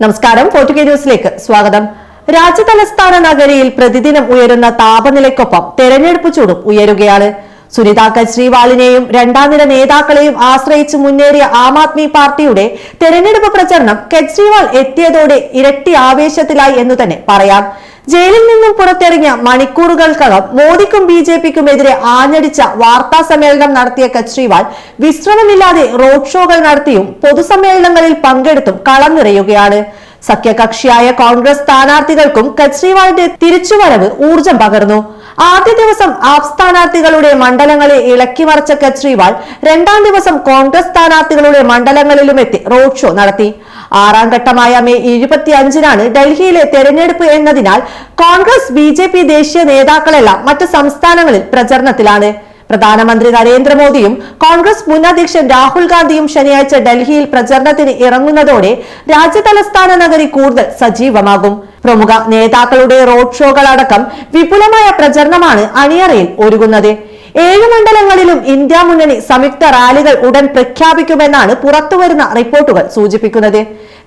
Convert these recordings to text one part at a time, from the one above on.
നമസ്കാരം. ഫോർട്ടുകെ ന്യൂസിലേക്ക് സ്വാഗതം. രാജ്യതലസ്ഥാന നഗരിയിൽ പ്രതിദിനം ഉയരുന്ന താപനിലയ്ക്കൊപ്പം തെരഞ്ഞെടുപ്പ് ചൂടും ഉയരുകയാണ്. സുനിത കെജ്രിവാളിനെയും രണ്ടാം നേതാക്കളെയും ആശ്രയിച്ച് മുന്നേറിയ ആം ആദ്മി പാർട്ടിയുടെ തെരഞ്ഞെടുപ്പ് പ്രചരണം കെജ്രിവാൾ എത്തിയതോടെ ഇരട്ടി ആവേശത്തിലായി എന്ന് തന്നെ പറയാം. ജയിലിൽ നിന്നും പുറത്തിറങ്ങിയ മണിക്കൂറുകൾക്കകം മോദിക്കും ബി ജെ പിക്കും എതിരെ ആഞ്ഞടിച്ച വാർത്താ സമ്മേളനം നടത്തിയ കെജ്രിവാൾ വിശ്രമമില്ലാതെ റോഡ് ഷോകൾ നടത്തിയും പൊതുസമ്മേളനങ്ങളിൽ പങ്കെടുത്തും കളം നിറയുകയാണ്. സഖ്യകക്ഷിയായ കോൺഗ്രസ് സ്ഥാനാർത്ഥികൾക്കും കെജ്രിവാളിന്റെ തിരിച്ചുവരവ് ഊർജം പകർന്നു. ആദ്യ ദിവസം ആപ് സ്ഥാനാർത്ഥികളുടെ മണ്ഡലങ്ങളെ ഇളക്കിമറിച്ച കെജ്രിവാൾ രണ്ടാം ദിവസം കോൺഗ്രസ് സ്ഥാനാർത്ഥികളുടെ മണ്ഡലങ്ങളിലും എത്തി റോഡ് ഷോ നടത്തി. ആറാം ഘട്ടമായ മെയ് ഇരുപത്തി അഞ്ചിനാണ് ഡൽഹിയിലെ തെരഞ്ഞെടുപ്പ് എന്നതിനാൽ കോൺഗ്രസ് ബി ദേശീയ നേതാക്കളെല്ലാം മറ്റ് സംസ്ഥാനങ്ങളിൽ പ്രചരണത്തിലാണ്. പ്രധാനമന്ത്രി നരേന്ദ്രമോദിയും കോൺഗ്രസ് മുൻ അധ്യക്ഷൻ രാഹുൽ ഗാന്ധിയും ശനിയാഴ്ച ഡൽഹിയിൽ പ്രചരണത്തിന് ഇറങ്ങുന്നതോടെ രാജ്യതലസ്ഥാന നഗരി കൂടുതൽ സജീവമാകും. പ്രമുഖ നേതാക്കളുടെ റോഡ് ഷോകളടക്കം വിപുലമായ പ്രചരണമാണ് അണിയറയിൽ ഒരുങ്ങുന്നത്. ഏഴ് മണ്ഡലങ്ങളിലും ഇന്ത്യ മുന്നണി സംയുക്ത റാലികൾ ഉടൻ പ്രഖ്യാപിക്കുമെന്നാണ് പുറത്തുവരുന്ന റിപ്പോർട്ടുകൾ സൂചിപ്പിക്കുന്നത്.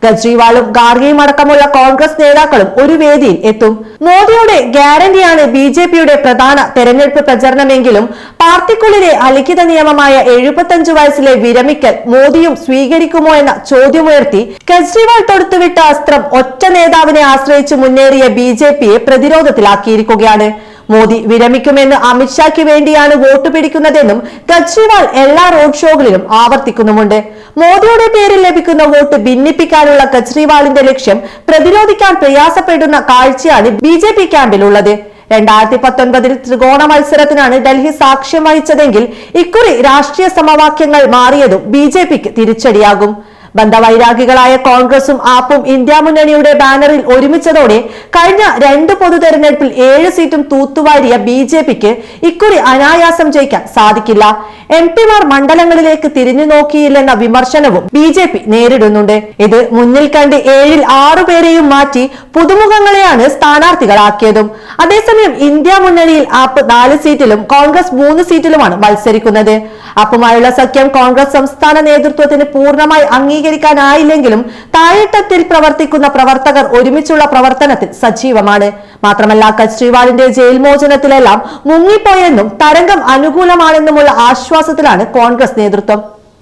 കെജ്രിവാളും ഗാർഗിയും അടക്കമുള്ള കോൺഗ്രസ് നേതാക്കളും ഒരു വേദിയിൽ എത്തും. മോദിയുടെ ഗ്യാരണ്ടിയാണ് ബി ജെ പിയുടെ പ്രധാന തെരഞ്ഞെടുപ്പ് പ്രചരണമെങ്കിലും പാർട്ടിക്കുള്ളിലെ അലിഖിത നിയമമായ എഴുപത്തഞ്ചു വയസ്സിലെ വിരമിക്കൽ മോദിയും സ്വീകരിക്കുമോ എന്ന ചോദ്യമുയർത്തി കെജ്രിവാൾ തൊടുത്തുവിട്ട അസ്ത്രം ഒറ്റ നേതാവിനെ ആശ്രയിച്ച് മുന്നേറിയ ബി ജെ പിയെ പ്രതിരോധത്തിലാക്കിയിരിക്കുകയാണ്. മോദി വിരമിക്കുമെന്ന് അമിത്ഷായ്ക്ക് വേണ്ടിയാണ് വോട്ട് പിടിക്കുന്നതെന്നും കെജ്രിവാൾ എല്ലാ റോഡ് ഷോകളിലും ആവർത്തിക്കുന്നുമുണ്ട്. മോദിയുടെ പേരിൽ ലഭിക്കുന്ന വോട്ട് ഭിന്നിപ്പിക്കാനുള്ള കെജ്രിവാളിന്റെ ലക്ഷ്യം പ്രതിരോധിക്കാൻ പ്രയാസപ്പെടുന്ന കാഴ്ചയാണ് ബി ജെ പി ക്യാമ്പിലുള്ളത്. രണ്ടായിരത്തി പത്തൊൻപതിൽ ത്രികോണ മത്സരത്തിനാണ് ഡൽഹി സാക്ഷ്യം വഹിച്ചതെങ്കിൽ ഇക്കുറി രാഷ്ട്രീയ സമവാക്യങ്ങൾ മാറിയതും ബി ജെ പിക്ക് തിരിച്ചടിയാകും. ബന്ധവൈരാഗികളായ കോൺഗ്രസും ആപ്പും ഇന്ത്യ മുന്നണിയുടെ ബാനറിൽ ഒരുമിച്ചതോടെ കഴിഞ്ഞ രണ്ട് പൊതു തെരഞ്ഞെടുപ്പിൽ ഏഴ് സീറ്റും തൂത്തുവാരിയ ബി ജെ പിക്ക് ഇക്കുറി അനായാസം ജയിക്കാൻ സാധിക്കില്ല. എം പിമാർ മണ്ഡലങ്ങളിലേക്ക് തിരിഞ്ഞു നോക്കിയില്ലെന്ന വിമർശനവും ബി ജെ പി നേരിടുന്നുണ്ട്. ഇത് മുന്നിൽ കണ്ട് ഏഴിൽ ആറുപേരെയും മാറ്റി പുതുമുഖങ്ങളെയാണ് സ്ഥാനാർത്ഥികളാക്കിയതും. അതേസമയം ഇന്ത്യ മുന്നണിയിൽ ആപ്പ് നാല് സീറ്റിലും കോൺഗ്രസ് മൂന്ന് സീറ്റിലുമാണ് മത്സരിക്കുന്നത്. അപ്പുമായുള്ള സഖ്യം കോൺഗ്രസ് സംസ്ഥാന നേതൃത്വത്തിന് പൂർണമായി അംഗീകരിക്കാനായില്ലെങ്കിലും താഴെത്തട്ടിൽ പ്രവർത്തിക്കുന്ന പ്രവർത്തകർ ഒരുമിച്ചുള്ള പ്രവർത്തനത്തിൽ സജീവമാണ്. മാത്രമല്ല കെജ്രിവാളിന്റെ ജയിൽ മോചനത്തിലെല്ലാം മുങ്ങിപ്പോയെന്നും തരംഗം അനുകൂലമാണെന്നുമുള്ള ആശ്വാസത്തിലാണ് കോൺഗ്രസ് നേതൃത്വം.